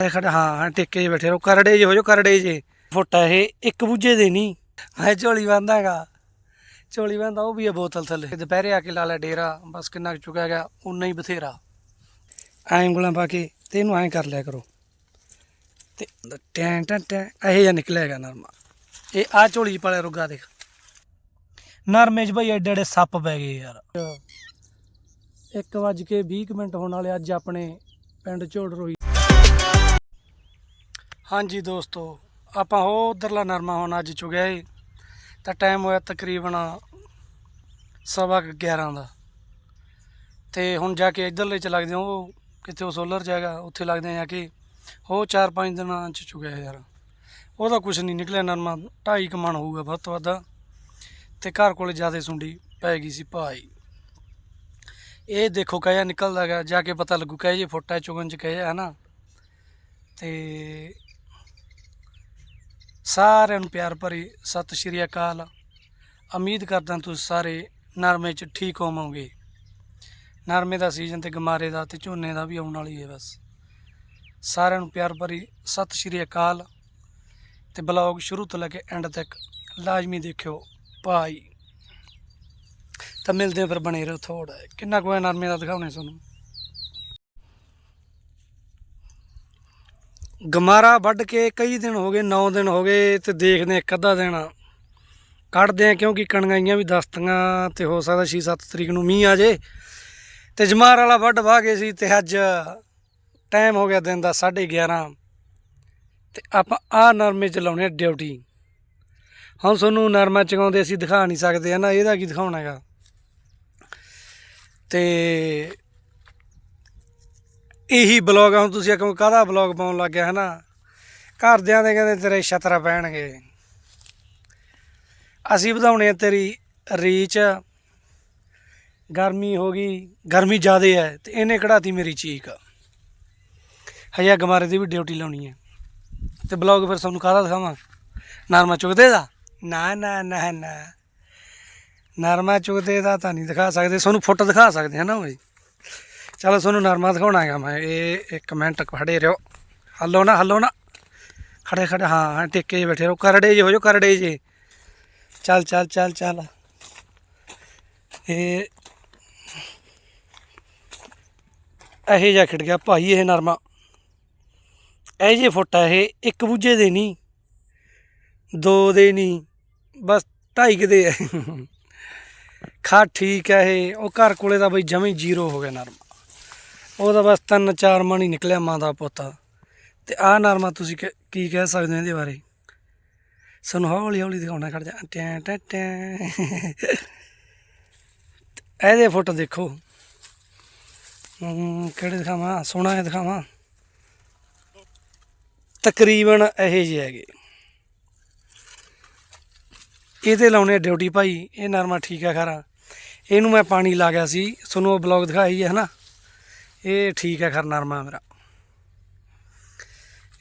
ਇਹ ਹਾਂ ਹਾਂ ਟਿੱਕੇ 'ਚ ਬੈਠੇ ਰਹੋ, ਕਰੜੇ ਜੇ ਹੋ ਜੋ ਕਰੜੇ ਜੇ ਫੁੱਟਾ ਇਹ ਇੱਕ ਬੂਝੇ ਦੇ ਨਹੀਂ। ਹੈ ਝੋਲੀ ਬੰਦਾ ਹੈਗਾ। ਝੋਲੀ ਬੰਦਾ ਉਹ ਵੀ ਹੈ ਬੋਤਲ ਥੱਲੇ। ਦੁਪਹਿਰੇ ਆ ਕੇ ਲਾ ਲੈ ਡੇਰਾ, ਬਸ ਕਿੰਨਾ ਕੁ ਚੁੱਕਿਆ ਗਿਆ ਉਨਾ ਹੀ ਬਥੇਰਾ। ਐਂ ਉਂਗਲਾਂ ਪਾ ਕੇ ਤੇ ਇਹਨੂੰ ਐਂ ਕਰ ਲਿਆ ਕਰੋ। ਤੇ ਟੈਂ ਟੈਂ ਟੈਂ, ਇਹ ਜਿਹਾ ਨਿਕਲਿਆਗਾ ਨਰਮਾ। ਇਹ ਆ ਝੋਲੀ 'ਚ ਪਾਲਿਆ ਰੁੱਗਾ ਦੇਖ। ਨਰਮੇ 'ਚ ਭਾਈ ਐਡੇ ਐਡੇ ਸੱਪ ਪੈ ਗਏ ਯਾਰ। 1 ਵੱਜ ਕੇ 20 ਕੁ ਮਿੰਟ ਹੋਣ ਵਾਲੇ ਅੱਜ ਆਪਣੇ ਪਿੰਡ ਝੋੜ ਰੋਈ ਹਾਂਜੀ ਦੋਸਤੋ, ਆਪਾਂ ਹੋ ਉਧਰਲਾ ਨਰਮਾ ਹੁਣ ਅੱਜ ਚੁਗਿਆ ਏ। ਤਾਂ ਟਾਈਮ ਹੋਇਆ ਤਕਰੀਬਨ ਸਵਾ ਕੁ 11 ਦਾ। ਤੇ ਹੁਣ ਜਾ ਕੇ ਇਧਰਲੇ ਚ ਲੱਗਦੇ ਹਾਂ, ਉਹ ਕਿਤੇ ਉਹ ਸੋਲਰ ਜਾਏਗਾ ਉੱਥੇ ਲੱਗਦੇ ਆ ਜਾ ਕੇ। ਉਹ 4-5 ਦਿਨਾਂ ਚ ਚੁਗਿਆ ਯਾਰ। ਉਹਦਾ ਕੁਝ ਨਹੀਂ ਨਿਕਲਿਆ ਨਰਮਾ 2.5 ਕਮਣ ਹੋਊਗਾ ਵੱਧ ਤੋਂ ਵੱਧ। ਤੇ ਘਰ ਕੋਲੇ ਜ਼ਿਆਦਾ ਸੁੰਡੀ ਪੈ ਗਈ ਸੀ ਭਾਈ ਇਹ ਦੇਖੋ ਕਹਿਆ ਨਿਕਲਦਾ ਗਿਆ ਜਾ ਕੇ ਪਤਾ ਲੱਗੂ ਕਹੇ ਜੇ ਫੁੱਟਾ ਚੁਗਣ ਚ ਕਹੇ ਹੈ ਨਾ। ਤੇ ਸਾਰਿਆਂ ਨੂੰ ਪਿਆਰ ਭਰੀ ਸਤਿ ਸ਼੍ਰੀ ਅਕਾਲ। ਉਮੀਦ ਕਰਦਾ ਤੁਸੀਂ ਸਾਰੇ ਨਰਮੇ ਚ ਠੀਕ ਹੋਵੋਗੇ। ਨਰਮੇ ਦਾ ਸੀਜ਼ਨ ਤੇ ਗਮਾਰੇ ਦਾ ਤੇ ਝੋਨੇ ਦਾ ਵੀ ਆਉਣ ਵਾਲੀ ਹੈ ਬਸ। ਸਾਰਿਆਂ ਨੂੰ ਪਿਆਰ ਭਰੀ ਸਤਿ ਸ਼੍ਰੀ ਅਕਾਲ ਤੇ ਬਲੌਗ ਸ਼ੁਰੂ ਤੋਂ ਲੈ ਕੇ ਐਂਡ ਤੱਕ ਲਾਜ਼ਮੀ ਦੇਖਿਓ। ਭਾਈ ਤਾਂ ਮਿਲਦੇ ਹਾਂ ਫਿਰ ਬਣੇ ਰਹੋ ਥੋੜਾ ਕਿੰਨਾ ਕੁ ਹੈ ਨਰਮੇ ਦਾ ਦਿਖਾਉਣੇ ਤੁਹਾਨੂੰ? ਗਮਾਰਾ ਵੱਢ ਕੇ ਕਈ ਦਿਨ ਹੋ ਗਏ 9 ਦਿਨ ਹੋ ਗਏ ਤੇ ਦੇਖਦੇ ਹਾਂ ਇੱਕ ਅੱਧਾ ਦਿਨ ਕੱਢਦੇ ਆ ਕਿਉਂਕਿ ਕਣਗਾਈਆਂ ਵੀ ਦਸਤੀਆਂ ਤੇ ਹੋ ਸਕਦਾ 6-7 ਤਰੀਕ ਨੂੰ ਮੀਂਹ ਆ ਜੇ ਤੇ ਜਮਾਰ ਵਾਲਾ ਵੱਢ ਵਾਹ ਗਏ ਸੀ ਤੇ ਅੱਜ ਟਾਈਮ ਹੋ ਗਿਆ ਦਿਨ ਦਾ 11:30 ਤੇ ਆਪਾਂ ਆ ਨਰਮੇ ਚ ਲਾਉਣੇ ਡਿਊਟੀ। ਹੁਣ ਤੁਹਾਨੂੰ ਨਰਮਾ ਚਗਾਉਂਦੇ ਅਸੀਂ ਦਿਖਾ ਨਹੀਂ ਸਕਦੇ ਹਨਾ ਇਹਦਾ ਕੀ ਦਿਖਾਉਣਾ ਹੈਗਾ? ਤੇ ਇਹੀ ਬਲੌਗ ਹੁਣ ਤੁਸੀਂ ਆਖੋ ਕਾਹਦਾ ਬਲੌਗ ਪਾਉਣ ਲੱਗ ਗਿਆ ਨਾ ਘਰਦਿਆਂ ਦੇ ਕਹਿੰਦੇ ਤੇਰੇ ਛਤਰਾ ਪੈਣਗੇ। ਅਸੀਂ ਵਧਾਉਣੇ ਆ ਤੇਰੀ ਰੀਚ। ਗਰਮੀ ਹੋ ਗਈ, ਗਰਮੀ ਜ਼ਿਆਦਾ ਹੈ ਤੇ ਇਹਨੇ ਕਢਾਤੀ ਮੇਰੀ ਚੀਕ। ਹਜੇ ਗਮਾਰੇ ਦੀ ਵੀ ਡਿਊਟੀ ਲਾਉਣੀ ਹੈ ਤੇ ਬਲੌਗ ਫਿਰ ਤੁਹਾਨੂੰ ਕਾਹਦਾ ਦਿਖਾਵਾਂ? ਨਰਮਾ ਚੁਗਦੇ ਦਾ? ਨਾ ਨਾ ਨਾ ਨਾ। ਨਰਮਾ ਚੁਗਦੇ ਦਾ ਤਾਂ ਨਹੀਂ ਦਿਖਾ ਸਕਦੇ, ਤੁਹਾਨੂੰ ਫੁੱਟ ਦਿਖਾ ਸਕਦੇ ਹਾਂ ਨਾ ਓਏ। ਚਲੋ ਤੁਹਾਨੂੰ ਨਰਮਾ ਦਿਖਾਉਣਾ ਹੈਗਾ ਮੈਂ, ਇਹ ਇੱਕ ਮਿੰਟ ਖੜੇ ਰਹੋ। ਹੱਲੋ ਨਾ ਹੱਲੋ ਨਾ। ਖੜੇ ਖੜੇ, ਹਾਂ ਹਾਂ, ਟਿੱਕੇ 'ਚ ਬੈਠੇ ਰਹੋ। ਕਰੜੇ ਜੇ ਹੋ ਜੋ ਕਰੜੇ ਜੇ ਚੱਲ ਚੱਲ ਚੱਲ ਚੱਲ। ਇਹ ਇਹ ਜਾ ਖਿੜ ਗਿਆ ਭਾਈ ਇਹ ਨਰਮਾ। ਇਹ ਜੇ ਫੁੱਟ ਹੈ ਇਹ, ਇੱਕ ਬੂਝੇ ਦੇ ਨਹੀਂ, ਦੋ ਦੇ ਨਹੀਂ, ਬਸ ਢਾਈ ਕੁ ਦੇ ਹੈ ਖਾ ਠੀਕ ਹੈ ਇਹ, ਉਹ ਘਰ ਕੋਲੇ ਦਾ ਬਈ ਜਮੇ ਜ਼ੀਰੋ ਹੋ ਗਿਆ ਨਰਮਾ। ਉਹਦਾ ਬਸ ਤਿੰਨ ਚਾਰ ਮਣ ਹੀ ਨਿਕਲਿਆ ਮਾਂ ਦਾ ਪੁੱਤ। ਤੇ ਆਹ ਨਰਮਾ ਤੁਸੀਂ ਕਿ- ਕੀ ਕਹਿ ਸਕਦੇ ਹੋ ਇਹਦੇ ਬਾਰੇ? ਸਾਨੂੰ ਹੌਲੀ ਹੌਲੀ ਦਿਖਾਉਣਾ, ਖੜ ਜਾ। ਟੈਂ ਟੈਂ ਟੈਂ। ਇਹਦੇ ਫੁੱਟ ਦੇਖੋ। ਕਿਹੜੇ ਦਿਖਾਵਾਂ? ਸੋਹਣਾ ਹੈ ਦਿਖਾਵਾਂ। ਤਕਰੀਬਨ ਇਹੇ ਜਿਹੇ ਹੈਗੇ। ਇਹਦੇ ਲਾਉਣੇ ਡਿਊਟੀ ਭਾਈ। ਇਹ ਨਰਮਾ ਠੀਕ ਹੈ ਖਰਾ। ਇਹਨੂੰ ਮੈਂ ਪਾਣੀ ਲਾ ਗਿਆ ਸੀ। ਤੁਹਾਨੂੰ ਉਹ ਬਲੌਗ ਦਿਖਾਈ ਹੈ ਨਾ ਇਹ ਠੀਕ ਹੈ ਖਰ ਨਰਮਾ ਮੇਰਾ।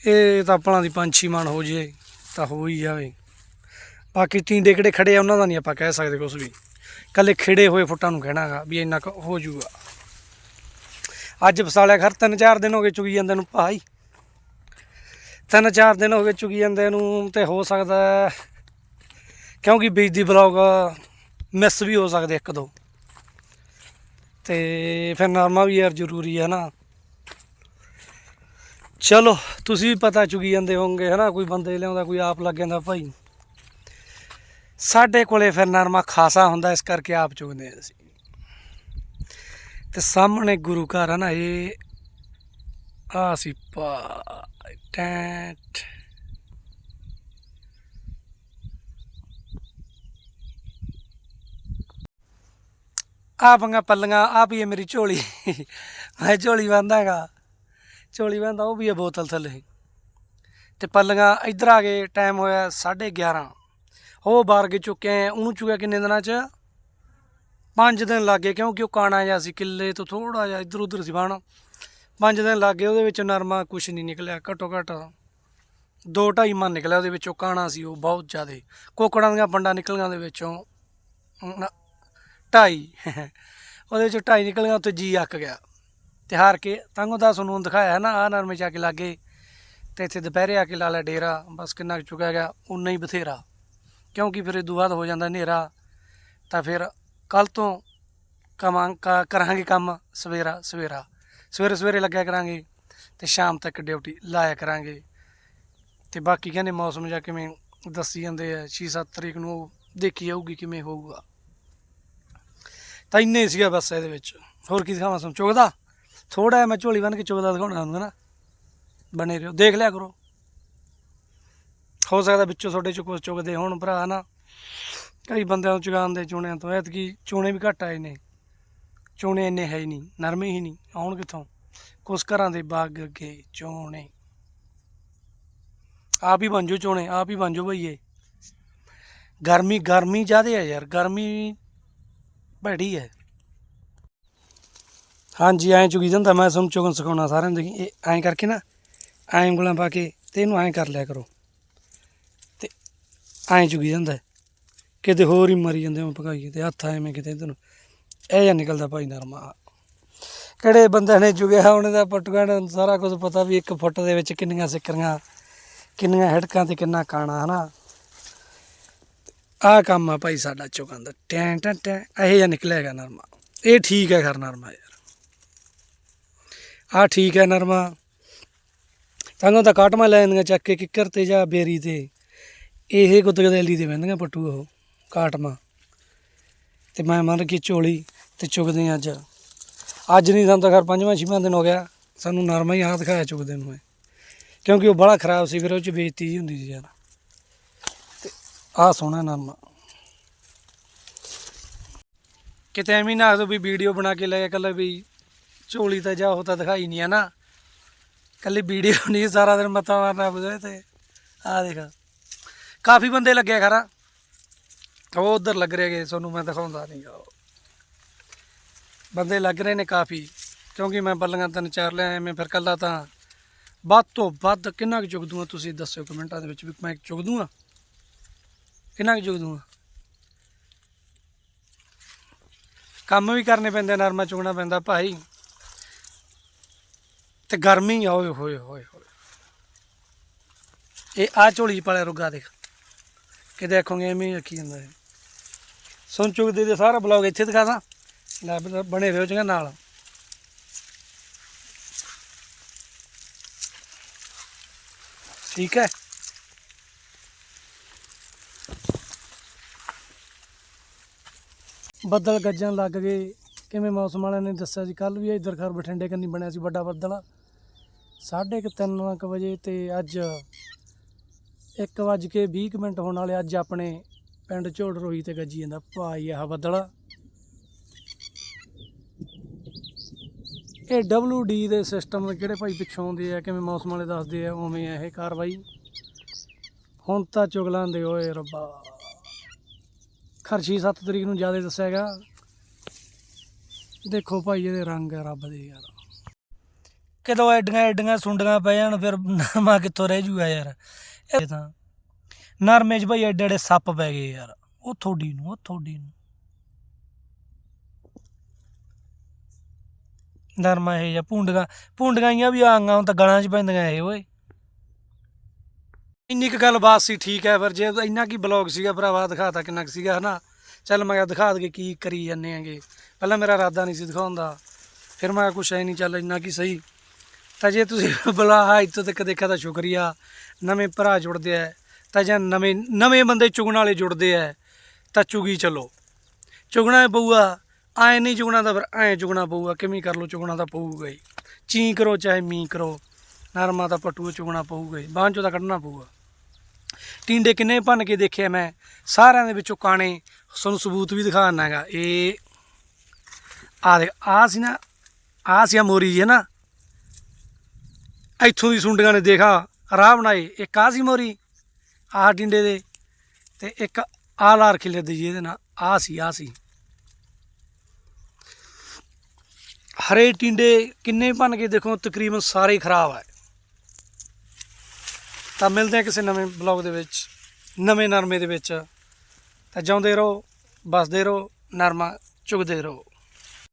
ਇਹ ਤਾਂ ਆਪਣਾ ਦੀ ਪੰਛੀ ਮਣ ਹੋ ਜੇ, ਤਾਂ ਹੋ ਹੀ ਜਾਵੇ। ਬਾਕੀ ਟੀਂਡੇ ਕਿਹੜੇ ਖੜੇ ਆ, ਉਹਨਾਂ ਦਾ ਨਹੀਂ ਆਪਾਂ ਕਹਿ ਸਕਦੇ ਕੁਝ ਵੀ। ਕੱਲੇ ਖਿੜੇ ਹੋਏ ਫੁੱਟਾਂ ਨੂੰ ਕਹਿਣਾਗਾ ਵੀ ਇੰਨਾ ਕੁ ਹੋ ਜੂਗਾ। ਅੱਜ ਫਸਾਲਿਆ ਖਰ, ਤਿੰਨ ਚਾਰ ਦਿਨ ਹੋ ਗਏ ਚੁਗੀ ਜਾਂਦੇ ਨੂੰ ਭਾਈ। ਤਿੰਨ ਚਾਰ ਦਿਨ ਹੋ ਗਏ ਚੁਗੀ ਜਾਂਦੇ ਨੂੰ ਤੇ ਹੋ ਸਕਦਾ ਕਿਉਂਕਿ ਬੀਜ ਦੀ ਬਲੌਗ ਮਿਸ ਵੀ ਹੋ ਸਕਦੇ ਇੱਕ ਦੋ। ਤੇ ਫਿਰ ਨਰਮਾ ਵੀ ਯਾਰ ਜ਼ਰੂਰੀ ਹੈ ਨਾ। ਚਲੋ, ਤੁਸੀਂ ਵੀ ਪਤਾ ਚੁਗੀ ਜਾਂਦੇ ਹੋਵੋਗੇ, ਹਨਾ? ਕੋਈ ਬੰਦੇ ਲਿਆਉਂਦਾ, ਕੋਈ ਆਪ ਲੱਗ ਜਾਂਦਾ, ਭਾਈ। ਸਾਡੇ ਕੋਲੇ ਫਿਰ ਨਰਮਾ ਖਾਸਾ ਹੁੰਦਾ, ਇਸ ਕਰਕੇ ਆਪ ਚੁਗਦੇ ਹਾਂ ਅਸੀਂ। ਤੇ ਸਾਹਮਣੇ ਗੁਰੂ ਘਰ ਹੈ ਨਾ, ਇਹ ਆ ਸੀ ਪਾ ਟੈਂਟ। ਆ ਪੰਗਾ ਪੱਲੀਆਂ ਆ ਵੀ ਮੇਰੀ ਝੋਲੀ। ਮੈਂ ਝੋਲੀ ਬੰਦਾ ਹੈਗਾ ਝੋਲੀ ਬੰਦਾ ਉਹ ਵੀ ਹੈ ਬੋਤਲ ਥੱਲੇ। ਤੇ ਪੱਲੀਆਂ ਇੱਧਰ ਆ ਗਏ ਟਾਈਮ ਹੋਇਆ 11:30 ਉਹ ਬਾਰ ਕੇ ਚੁੱਕੇ ਉਹਨੂੰ ਚੁੱਕਿਆ ਕਿੰਨੇ ਦਿਨਾਂ ਚ? ਪੰਜ ਦਿਨ ਲੱਗੇ ਕਿਉਂਕਿ ਉਹ ਕਾਣਾ ਜਿਹਾ ਸੀ, ਕਿੱਲੇ ਤੋਂ ਥੋੜਾ ਜਿਹਾ ਇੱਧਰ ਉੱਧਰ ਸੀ ਬਾਣ ਪੰਜ ਦਿਨ ਲੱਗੇ ਉਹਦੇ ਵਿੱਚ ਨਰਮਾ ਕੁਛ ਨਹੀਂ ਨਿਕਲਿਆ, ਘੱਟੋ ਘੱਟ ਦੋ ਢਾਈ ਮਣ ਨਿਕਲਿਆ ਉਹਦੇ ਵਿੱਚੋਂ ਕਾਣਾ ਸੀ, ਉਹ ਬਹੁਤ ਜ਼ਿਆਦੇ। ਕੋਕੜਾਂ ਦੀਆਂ ਪੰਡਾਂ ਨਿਕਲੀਆਂ ਉਹਦੇ ਵਿੱਚੋਂ। ਢਾਈ। ਉਹਦੇ 'ਚੋਂ ਢਾਈ ਨਿਕਲ ਗਿਆ ਉੱਥੇ ਜੀ ਅੱਕ ਗਿਆ। ਤੇ ਹਾਰ ਕੇ ਤੰਗੋ ਦਾ ਤੁਹਾਨੂੰ ਦਿਖਾਇਆ ਹੈ ਨਾ ਆ ਨਰਮੇ ਚਾ ਕੇ ਲਾਗੇ। ਤੇ ਇੱਥੇ ਦੁਪਹਿਰੇ ਆ ਕੇ ਲਾ ਲਿਆ ਡੇਰਾ। ਬਸ ਕਿੰਨਾ ਕੁ ਚੁੱਕਿਆ ਗਿਆ ਉਨਾ ਹੀ ਬਥੇਰਾ। ਕਿਉਂਕਿ ਫਿਰ ਇਹ ਤੋਂ ਬਾਅਦ ਹੋ ਜਾਂਦਾ ਹਨੇਰਾ। ਤਾਂ ਫਿਰ ਕੱਲ ਤੋਂ ਕਮਾਂ ਕ- ਕਰਾਂਗੇ ਕੰਮ ਸਵੇਰਾ ਸਵੇਰਾ। ਸਵੇਰੇ ਸਵੇਰੇ ਲੱਗਿਆ ਕਰਾਂਗੇ ਤੇ ਸ਼ਾਮ ਤੱਕ ਡਿਊਟੀ ਲਾਇਆ ਕਰਾਂਗੇ। ਤੇ ਬਾਕੀ ਕਹਿੰਦੇ ਮੌਸਮ ਜਾਂ ਕਿਵੇਂ ਦੱਸੀ ਜਾਂਦੇ ਆ 6-7 ਤਰੀਕ ਨੂੰ ਉਹ ਦੇਖੀ ਜਾਊਗੀ ਕਿਵੇਂ ਹੋਊਗਾ। ਤਾਂ ਇੰਨੇ ਸੀਗਾ ਬਸ ਇਹਦੇ ਵਿੱਚ। ਹੋਰ ਕੀ ਦਿਖਾਵਾਂ ਤੁਹਾਨੂੰ? ਚੁਗਦਾ? ਥੋੜਾ ਜਿਹਾ ਮੈਂ ਝੋਲੀ ਬੰਨ ਕੇ ਚੁਗਦਾ ਦਿਖਾਉਣਾ ਹੁੰਦਾ ਨਾ। ਬਣੇ ਰਹੋ। ਦੇਖ ਲਿਆ ਕਰੋ। ਹੋ ਸਕਦਾ ਵਿੱਚੋਂ ਤੁਹਾਡੇ ਚ ਕੁਝ ਚੁਗਦੇ ਹੋਣ ਭਰਾ ਨਾ ਕਈ ਬੰਦਿਆਂ ਨੂੰ ਚੁਗਾਉਣ ਦੇ ਚੂਣਿਆਂ ਤੋਂ ਐਤਕੀ ਚੂਣੇ ਵੀ ਘੱਟ ਆਏ ਨੇ। ਚੂਣੇ ਇੰਨੇ ਹੈ ਹੀ ਨਹੀਂ, ਨਰਮੇ ਹੀ ਨਹੀਂ। ਆਉਣ ਕਿੱਥੋਂ? ਕੁਛ ਘਰਾਂ ਦੇ ਬਾਗ ਅੱਗੇ ਚੋਣੇ। ਆਪ ਹੀ ਬੰਜੋ ਚੋਣੇ, ਆਪ ਹੀ ਬੰਜੋ ਭਈਏ ਗਰਮੀ ਗਰਮੀ ਜ਼ਿਆਦੇ ਹੈ ਯਾਰ। ਗਰਮੀ ਬੜੀ ਹੈ ਹਾਂਜੀ, ਐਂ ਚੁਗੀ ਜਾਂਦਾ, ਮੈਂ ਤੁਹਾਨੂੰ ਚੁਗਣ ਸਿਖਾਉਣਾ ਸਾਰਿਆਂ ਨੂੰ। ਦੇਖੀ, ਇਹ ਐਂ ਕਰਕੇ ਨਾ, ਐਂ ਉਂਗਲਾਂ ਪਾ ਕੇ ਤੇ ਇਹਨੂੰ ਐਂ ਕਰ ਲਿਆ ਕਰੋ। ਤੇ ਐਂ ਚੁਗੀ ਜਾਂਦਾ ਕਿਤੇ ਹੋਰ ਹੀ ਮਰੀ ਜਾਂਦੇ ਮੈਂ ਭਗਾਈਏ ਤੇ ਹੱਥ ਐਵੇਂ ਕਿਤੇ ਇਧਰ ਨੂੰ। ਇਹ ਜਾਂ ਨਿਕਲਦਾ ਭਾਈ ਨਰਮਾ। ਕਿਹੜੇ ਬੰਦੇ ਨੇ ਚੁਗਿਆ ਉਹਨੇ ਦਾ ਪਟੂਆਂ ਨੂੰ ਸਾਰਾ ਕੁਝ ਪਤਾ ਵੀ ਇੱਕ ਫੁੱਟ ਦੇ ਵਿੱਚ ਕਿੰਨੀਆਂ ਸਿੱਕਰੀਆਂ, ਕਿੰਨੀਆਂ ਹੜਕਾਂ ਤੇ ਕਿੰਨਾ ਕਾਣਾ, ਹਨਾ? ਆਹ ਕੰਮ ਆ ਭਾਈ ਸਾਡਾ ਚੁਗਣ ਦਾ ਟੈਂ ਟੈਂ ਟੈਂ। ਇਹ ਜਿਹਾ ਨਿਕਲੇਗਾ ਨਰਮਾ। ਇਹ ਠੀਕ ਹੈ ਖਰ ਨਰਮਾ ਯਾਰ। ਆਹ ਠੀਕ ਹੈ ਨਰਮਾ। ਤੰਗੋਂ ਤਾਂ ਕਾਟਮਾ ਲੈ ਜਾਂਦੀਆਂ ਚੱਕ ਕੇ ਕਿੱਕਰ ਤੇ ਜਾਂ ਬੇਰੀ ਤੇ। ਇਹ ਗੁੱਦਗਦੇਲੀ ਦੇ ਬੰਦੀਆਂ ਪੱਟੂ ਉਹ, ਕਾਟਮਾ। ਤੇ ਮੈਂ ਮੰਨ ਕੇ ਝੋਲੀ ਤੇ ਚੁਗਦੇ ਹਾਂ ਅੱਜ। ਅੱਜ ਨਹੀਂ ਸਾਨੂੰ ਤਾਂ ਖਰ ਪੰਜਵਾਂ, ਛੇਵਾਂ ਦਿਨ ਹੋ ਗਿਆ। ਸਾਨੂੰ ਨਰਮਾ ਹੀ ਹੱਥ ਦਿਖਾਇਆ ਚੁਗਦੇ ਨੂੰ ਇਹ। ਕਿਉਂਕਿ ਉਹ ਬੜਾ ਖਰਾਬ ਸੀ, ਫਿਰ ਉਹ ਚ ਬੇਇੱਜ਼ਤੀ ਜਿਹੀ ਹੁੰਦੀ ਸੀ ਯਾਰ। ਤੇ ਆਹ ਸੋਹਣਾ ਨਰਮਾ। ਕਿਤੇ ਐਵੇਂ ਨਾ ਆਖਦੋ ਵੀ ਵੀਡੀਓ ਬਣਾ ਕੇ ਲੈ ਕੱਲ ਵੀ ਝੋਲੀ ਤਾਂ ਜਾ ਉਹ ਤਾਂ ਦਿਖਾਈ ਨਹੀਂ ਹੈ ਨਾ। ਕੱਲੀ ਵੀਡੀਓ ਨਹੀਂ, ਸਾਰਾ ਦਿਨ ਮੱਥਾ ਮਾਰਨਾ ਬੁਝੇ ਤੇ ਆਹ ਦੇਖ। ਕਾਫੀ ਬੰਦੇ ਲੱਗੇ ਖਰਾ। ਉਹ ਉਧਰ ਲੱਗ ਰਹੇ ਗਏ ਤੁਹਾਨੂੰ ਮੈਂ ਦਿਖਾਉਂਦਾ ਨਹੀਂ। ਗਾ ਬੰਦੇ ਲੱਗ ਰਹੇ ਨੇ ਕਾਫੀ, ਕਿਉਂਕਿ ਮੈਂ ਬੱਲੀਆਂ ਤਿੰਨ ਚਾਰ ਲਿਆ ਐਵੇਂ ਫਿਰ ਕੱਲਾ ਤਾਂ ਵੱਧ ਤੋਂ ਵੱਧ ਕਿੰਨਾ ਕੁ ਚੁੱਕ ਦੂੰਗਾ ਤੁਸੀਂ ਦੱਸਿਓ ਕਮੈਂਟਾਂ ਦੇ ਵਿੱਚ ਵੀ ਮੈਂ ਚੁੱਕ ਦੂੰਗਾ। ਕਿੰਨਾ ਕੁ ਚੁੱਕ ਦੂੰਗਾ? ਕੰਮ ਵੀ ਕਰਨੇ ਪੈਂਦੇ ਨਰਮਾ ਚੁਗਣਾ ਪੈਂਦਾ ਭਾਈ। ਤੇ ਗਰਮੀ ਆ, ਓਏ ਹੋਏ ਹੋਏ ਹੋਏ। ਇਹ ਆ ਝੋਲੀ 'ਚ ਪਾਲਿਆ ਰੁੱਗਾ ਦੇਖ। ਕਿ ਦੇਖੋਗੇ, ਐਵੇਂ ਹੀ ਰੱਖੀ ਜਾਂਦਾ ਹੈ ਸੁਣ ਚੁਗਦੇ ਦੇ ਸਾਰਾ ਬਲੌਗ, ਇੱਥੇ ਦਿਖਾ ਦਾਂ। ਲੈ ਬਣੇ ਰਹੋ ਚੰਗਾ ਨਾਲ। ਠੀਕ ਹੈ। ਬੱਦਲ ਗੱਜਣ ਲੱਗ ਗਏ। ਕਿਵੇਂ ਮੌਸਮ ਵਾਲਿਆਂ ਨੇ ਦੱਸਿਆ ਸੀ ਕੱਲ ਵੀ ਇੱਧਰ ਖਰ ਬਠਿੰਡੇ ਕੰਨੀ ਬਣਿਆ ਸੀ ਵੱਡਾ ਬੱਦਲ। ਸਾਢੇ ਕੁ ਤਿੰਨ ਕੁ ਵਜੇ ਤੇ ਅੱਜ 1 ਵੱਜ ਕੇ 20 ਕੁ ਮਿੰਟ ਹੋਣ ਵਾਲੇ ਅੱਜ ਆਪਣੇ ਪਿੰਡ ਝੋੜ ਰੋਹੀ ਤੇ ਗੱਜੀ ਜਾਂਦਾ ਭਾਈ ਆਹ ਬੱਦਲ। ਇਹ WD ਦੇ ਸਿਸਟਮ ਕਿਹੜੇ ਭਾਈ ਪਿੱਛੋਂ ਆਉਂਦੇ ਆ, ਕਿਵੇਂ ਮੌਸਮ ਵਾਲੇ ਦੱਸਦੇ ਆ, ਉਵੇਂ ਆ ਇਹ ਕਾਰਵਾਈ। ਹੁਣ ਤਾਂ ਚੁਗਲਾਂ ਦੇ ਓਏ ਰੱਬਾ। ਖਰਚੀ 7 ਤਰੀਕ ਨੂੰ ਜ਼ਿਆਦਾ ਦੱਸਿਆ ਹੈਗਾ। ਦੇਖੋ ਭਾਈ, ਇਹਦੇ ਰੰਗ ਆ ਰੱਬ ਦੇ ਯਾਰ। ਕਿਦੋਂ ਐਡੀਆਂ ਐਡੀਆਂ ਸੁੰਡੀਆਂ ਪੈ ਜਾਣ, ਫਿਰ ਨਰਮਾ ਕਿੱਥੋਂ ਰਹਿ ਜੂਗਾ ਯਾਰ? ਇਹ ਤਾਂ ਨਰਮੇ 'ਚ ਭਾਈ ਐਡੇ ਐਡੇ ਸੱਪ ਪੈ ਗਏ ਯਾਰ। ਉਹ ਥੋੜੀ ਨੂੰ, ਉਹ ਥੋੜੀ ਨੂੰ। ਨਰਮਾ ਇਹ ਜਾਂ ਭੁੰਡਗਾ ਭੁੰਡਗਾਈਆਂ ਵੀ ਆਂਗਾ ਹੁਣ ਤਾਂ ਗਲਾਂ 'ਚ ਪੈਂਦੀਆਂ ਇਹ, ਓਏ। ਇੰਨੀ ਕੁ ਗੱਲ ਬਾਤ ਸੀ, ਠੀਕ ਹੈ ਪਰ ਜੇ ਇੰਨਾ ਕੀ ਬਲੌਗ ਸੀਗਾ ਭਰਾਵਾ ਦਿਖਾਤਾ ਕਿੰਨਾ ਕੁ ਸੀਗਾ, ਹਨਾ? ਚੱਲ ਮੈਂ ਕਿਹਾ ਦਿਖਾ ਦਗੇ ਕੀ ਕਰੀ ਜਾਂਦੇ ਆਂਗੇ ਪਹਿਲਾਂ ਮੇਰਾ ਇਰਾਦਾ ਨਹੀਂ ਸੀ ਦਿਖਾਉਣ ਦਾ, ਫਿਰ ਮੈਂ ਕੁਛ ਐ ਨਹੀਂ ਚੱਲ ਇੰਨਾ ਕੀ ਸਹੀ। ਤਾਂ ਜੇ ਤੁਸੀਂ ਬੁਲਾ ਇੱਥੋਂ ਤੱਕ ਦੇਖਿਆ ਤਾਂ ਸ਼ੁਕਰੀਆ। ਨਵੇਂ ਭਰਾ ਜੁੜਦੇ ਆ, ਤਾਂ ਜਾਂ ਨਵੇਂ ਨਵੇਂ ਬੰਦੇ ਚੁਗਣ ਵਾਲੇ ਜੁੜਦੇ ਆ, ਤਾਂ ਚੁਗੀ ਚਲੋ। ਚੁਗਣਾ ਪਊਗਾ, ਐ ਨਹੀਂ ਚੁਗਣਾ ਤਾਂ ਫਿਰ ਐ ਚੁਗਣਾ ਪਊਗਾ, ਕਿਵੇਂ ਕਰ ਲੋ ਚੁਗਣਾ ਤਾਂ ਪਊਗਾ ਹੀ। ਚੀਂ ਕਰੋ, ਚਾਹੇ ਮੀਂਹ ਕਰੋ, ਨਰਮਾ ਤਾਂ ਪਟੂ ਚੁਗਣਾ ਪਊਗਾ ਹੀ ਬਾਂਹ ਚੋਂ ਤਾਂ ਕੱਢਣਾ ਪਊਗਾ। ਟਿੰਡੇ ਕਿੰਨੇ ਭੰਨ ਕੇ ਦੇਖਿਆ ਮੈਂ, ਸਾਰਿਆਂ ਦੇ ਵਿੱਚੋਂ ਕਾਣੇ ਤੁਹਾਨੂੰ ਸਬੂਤ ਵੀ ਦਿਖਾਣਾ ਹੈਗਾ। ਇਹ ਆ ਦੇ ਆ ਸੀ ਨਾ ਆ ਸੀ ਆ ਮੋਰੀ ਜੀ ਹੈ ਨਾ ਇੱਥੋਂ ਦੀ ਸੁੰਡੀਆਂ ਨੇ ਦੇਖਾ, ਰਾਹ ਬਣਾਏ, ਇੱਕ ਆ ਸੀ ਮੋਰੀ ਆ ਟਿੰਡੇ ਦੇ, ਤੇ ਇੱਕ ਆ ਲਾਰ ਖਿਲੇ ਦੀ ਜਿਹਦੇ ਨਾਲ ਆ ਸੀ ਆ ਸੀ। ਹਰੇ ਟਿੰਡੇ ਕਿੰਨੇ ਭੰਨ ਕੇ ਦੇਖੋ, ਤਕਰੀਬਨ ਸਾਰੇ ਖਰਾਬ ਆ। ਤਾਂ ਮਿਲਦੇ ਆ ਕਿਸੇ ਨਵੇਂ ਬਲੌਗ ਦੇ ਵਿੱਚ, ਨਵੇਂ ਨਰਮੇ ਦੇ ਵਿੱਚ। ਤਾਂ ਜਾਉਂਦੇ ਰਹੋ ਬਸਦੇ ਰਹੋ, ਨਰਮਾ ਚੁਗਦੇ ਰਹੋ।